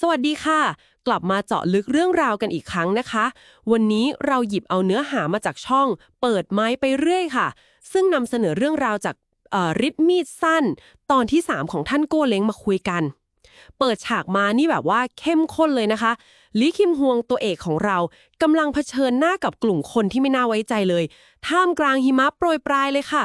สวัสดีค่ะ กลับมาเจาะลึกเรื่องราวกันอีกครั้งนะคะ วันนี้เราหยิบเอาเนื้อหามาจากช่อง เปิดไม้ไปเรื่อยค่ะ ซึ่งนำเสนอเรื่องราวจากริดมีดสั้น ตอนที่ 3 ของท่านโก้เล้งมาคุยกัน เปิดฉากมานี่แบบว่าเข้มข้นเลยนะคะลีคิมฮวงตัวเอกของเรากำลังเผชิญหน้ากับกลุ่มคนที่ไม่น่าไว้ใจเลย ท่ามกลางหิมะโปรยปลายเลยค่ะ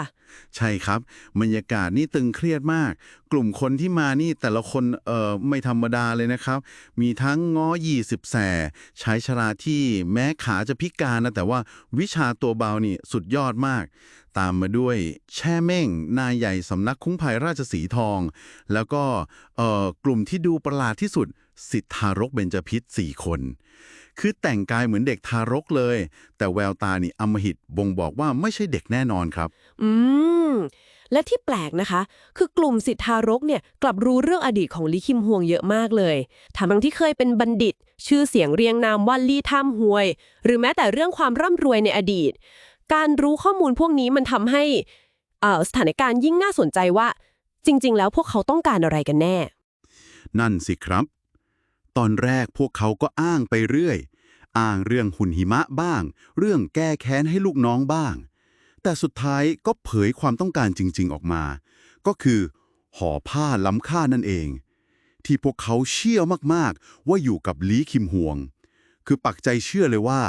ใช่ครับบรรยากาศนี่ตึงเครียดมาก กลุ่มคนที่มานี่แต่ละคนเอ่อไม่ธรรมดาเลยนะครับ มีทั้งง้อยี่สิบแสใช้ชราที่แม้ขาจะพิการนะแต่ว่าวิชาตัวเบานี่สุดยอดมาก ตามมาด้วยแช่เม่ง นายใหญ่สำนักคุ้งภัยราชสีทอง แล้วก็เอ่อกลุ่มที่ดูประหลาดที่สุด สิทธารกเบญจพิษสี่คน คือแต่งกายเหมือนเด็กทารกเลย แต่แววตานี่อำมหิตบ่งบอกว่าไม่ใช่เด็กแน่นอนครับ อืม และที่แปลกนะคะ คือกลุ่มสิทธารกเนี่ยกลับรู้เรื่องอดีตของลีคิมฮวงเยอะมากเลยถามทั้งที่เคยเป็นบัณฑิต ชื่อเสียงเรียงนามว่าลี่ท่ามหวย หรือแม้แต่เรื่องความร่ำรวยในอดีต การรู้ข้อมูลพวกนี้มันทำให้เอ่อสถานการณ์ยิ่งน่าสนใจว่า จริง ๆ แล้วพวกเขาต้องการอะไรกันแน่ นั่นสิครับ ตอนแรกพวกเขาก็อ้างไปเรื่อย อ้างเรื่องหุ่นหิมะบ้าง เรื่องแก้แค้นให้ลูกน้องบ้าง แต่สุดท้ายก็เผยความต้องการจริง ๆออกมา ก็คือห่อผ้าล้ำค่านั่นเอง ที่พวกเขาเชื่อมากๆ ว่าอยู่กับลีคิมฮวง คือปักใจเชื่อเลยว่า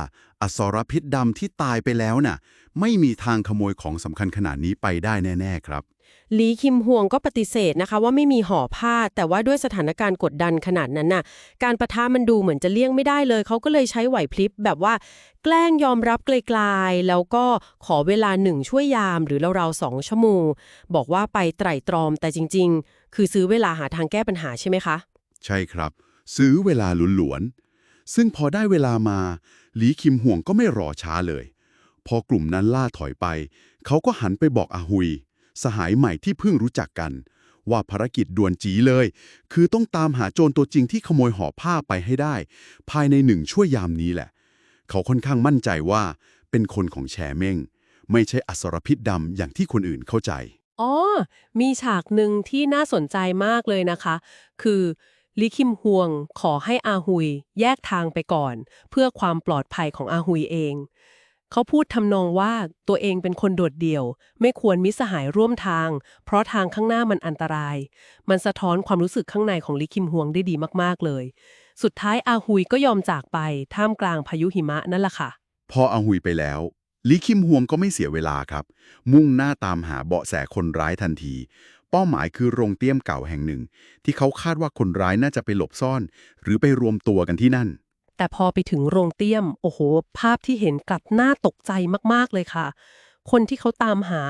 อสรพิษดำที่ตายไปแล้วน่ะ ไม่มีทางขโมยของสำคัญขนาดนี้ไปได้แน่ ๆ ครับ ลีคิมฮวงก็ปฏิเสธนะคะ ว่าไม่มีห่อผ้า แต่ว่าด้วยสถานการณ์กดดันขนาดนั้นน่ะ การประทะมันดูเหมือนจะเลี่ยงไม่ได้เลย เขาก็เลยใช้ไหวพลิบแบบว่า แกล้งยอมรับไกลๆแล้วก็ขอเวลาหนึ่งช่วยยามหรือราวๆสองชั่วโมงบอกว่าไปไตร่ตรอมแต่จริง ๆ คือซื้อเวลาหาทางแก้ปัญหาใช่ไหมคะ ใช่ครับ ซื้อเวลาหลวนๆ ซึ่งพอได้เวลามาหลีคิมห่วงก็ไม่รอช้าเลย พอกลุ่มนั้นล่าถอยไป เขาก็หันไปบอกอาหุย สหายใหม่ที่เพิ่งรู้จักกัน ว่าภารกิจด่วนจีเลย คือต้องตามหาโจรตัวจริงที่ขโมยห่อผ้าไปให้ได้ ภายในหนึ่งชั่วยยามนี้แหละ เขาค่อนข้างมั่นใจว่าเป็นคนของแชเม่ง ไม่ใช่อสรพิษดำอย่างที่คนอื่นเข้าใจอ๋อ มีฉากหนึ่งที่น่าสนใจมากเลยนะคะ คือ ลิคิมฮวง ขอให้อาหุย แยกทางไปก่อน เพื่อความปลอดภัยของอาหุยเอง เขาพูดทำนองว่าตัวเองเป็นคนโดดเดี่ยว ไม่ควรมิสหายร่วมทาง เพราะทางข้างหน้ามันอันตราย มันสะท้อนความรู้สึกข้างในของลิคิมฮวงได้ดีมากๆเลย สุดท้ายอาหุยก็ยอมจากไปท่ามกลางพายุหิมะนั่นแหละค่ะ พออาหุยไปแล้วลิคิมฮวงก็ไม่เสียเวลาครับ มุ่งหน้าตามหาเบาะแสคนร้ายทันที เป้าหมายคือโรงเตี้ยมเก่าแห่งหนึ่ง ที่เขาคาดว่าคนร้ายน่าจะไปหลบซ่อน หรือไปรวมตัวกันที่นั่น แต่พอไปถึงโรงเตี้ยม โอ้โห ภาพที่เห็นกลับน่าตกใจมากๆเลยค่ะ คนที่เขาตามหา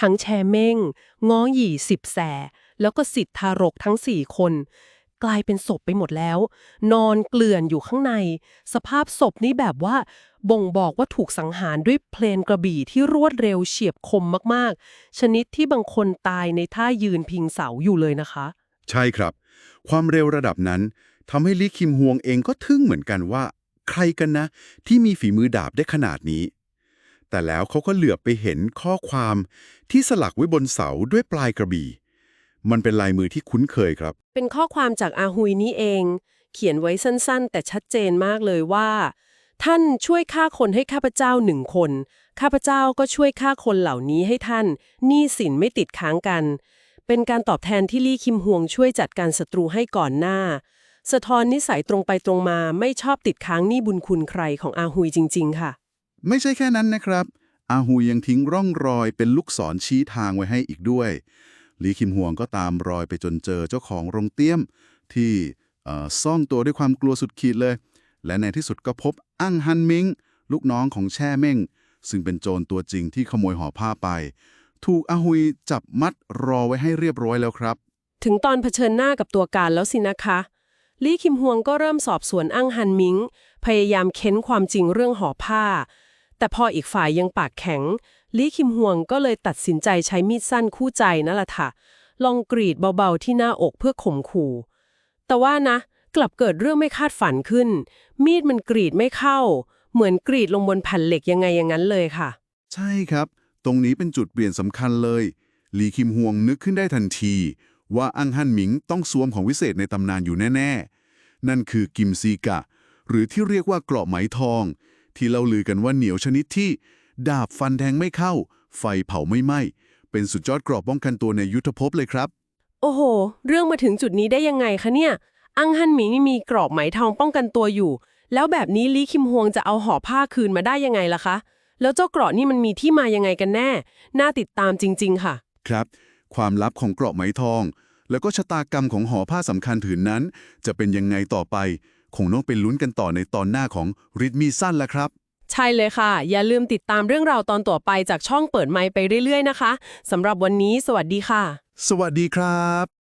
ทั้งแชเม้งง้อหยี่สิบแสแล้วก็สิทธารกทั้งสี่คน กลายเป็นศพไปหมดแล้ว นอนเกลื่อนอยู่ข้างใน สภาพศพนี้แบบว่า บ่งบอกว่าถูกสังหารด้วยเพลนกระบี่ที่รวดเร็วเฉียบคมมากๆ ชนิดที่บางคนตายในท่ายืนพิงเสาอยู่เลยนะคะ ใช่ครับ ความเร็วระดับนั้นทำให้ลิคิมฮวงเองก็ทึ่งเหมือนกันว่า ใครกันนะ ที่มีฝีมือดาบได้ขนาดนี้ แต่แล้วเขาก็เหลือบไปเห็นข้อความที่สลักไว้บนเสาด้วยปลายกระบี่ มันเป็นลายมือที่คุ้นเคยครับ เป็นข้อความจากอาหุยนี่เอง เขียนไว้สั้นๆ แต่ชัดเจนมากเลยว่า ท่านช่วยฆ่าคนให้ข้าพเจ้าหนึ่งคน ข้าพเจ้าก็ช่วยฆ่าคนเหล่านี้ให้ท่านหนี้สินไม่ติดค้างกัน เป็นการตอบแทนที่ลี่คิมฮวงช่วยจัดการศัตรูให้ก่อนหน้า สะท้อนนิสัยตรงไปตรงมาไม่ชอบติดค้างหนี้บุญคุณใครของอาหุยจริง ๆ ค่ะ ไม่ใช่แค่นั้นนะครับ อาหูยังทิ้งร่องรอยเป็นลูกศรชี้ทางไว้ให้อีกด้วย ลีคิมฮวงก็ตามรอยไปจนเจอเจ้าของโรงเตี้ยม ที่ซ่องตัวด้วยความกลัวสุดขีดเลย และในที่สุดก็พบอั้งฮันมิง ลูกน้องของแช่เม่ง ซึ่งเป็นโจรตัวจริงที่ขโมยห่อผ้าไป ถูกอาหุยจับมัดรอไว้ให้เรียบร้อยแล้วครับ ถึงตอนเผชิญหน้ากับตัวการแล้วสินะคะลี่คิมฮวงก็เริ่มสอบสวนอั้งฮันมิง พยายามเค้นความจริงเรื่องห่อผ้า แต่พออีกฝ่ายยังปากแข็ง ลี่คิมฮวงก็เลยตัดสินใจใช้มีดสั้นคู่ใจนั่นแหละค่ะ ลองกรีดเบาๆที่หน้าอกเพื่อข่มขู่ แต่ว่านะ กลับเกิดเรื่องไม่คาดฝันขึ้น มีดมันกรีดไม่เข้า เหมือนกรีดลงบนแผ่นเหล็กยังไงอย่างนั้นเลยค่ะ ใช่ครับ ตรงนี้เป็นจุดเปลี่ยนสำคัญเลย ลีคิมฮวงนึกขึ้นได้ทันที ว่าอังฮันหมิงต้องสวมของวิเศษในตำนานอยู่แน่ ๆ นั่นคือกิมซีกะ หรือที่เรียกว่าเกราะไหมทอง ที่เราลือกันว่าเหนียวชนิดที่ ดาบฟันแทงไม่เข้า ไฟเผาไม่ไหม้ เป็นสุดยอดเกราะป้องกันตัวในยุทธภพเลยครับ โอ้โห เรื่องมาถึงจุดนี้ได้ยังไงคะเนี่ย อังฮันหมิงนี่มีกรอบไหมทองป้องกันตัวอยู่ แล้วแบบนี้ลีคิมฮวงจะเอาห่อผ้าคืนมาได้ยังไงล่ะคะ แล้วเจ้าเกราะนี่มันมีที่มายังไงกันแน่ น่าติดตามจริง ๆ ค่ะ ครับ ความลับของเกราะไหมทอง แล้วก็ชะตากรรมของหอผ้าสำคัญถืนนั้น จะเป็นยังไงต่อไป คงต้องไปลุ้นกันต่อในตอนหน้าของริดมีสั้นละครับ ใช่เลยค่ะ อย่าลืมติดตามเรื่องราวตอนต่อไปจากช่องเปิดไมค์ไปเรื่อยๆนะคะสำหรับวันนี้ สวัสดีค่ะ สวัสดีครับ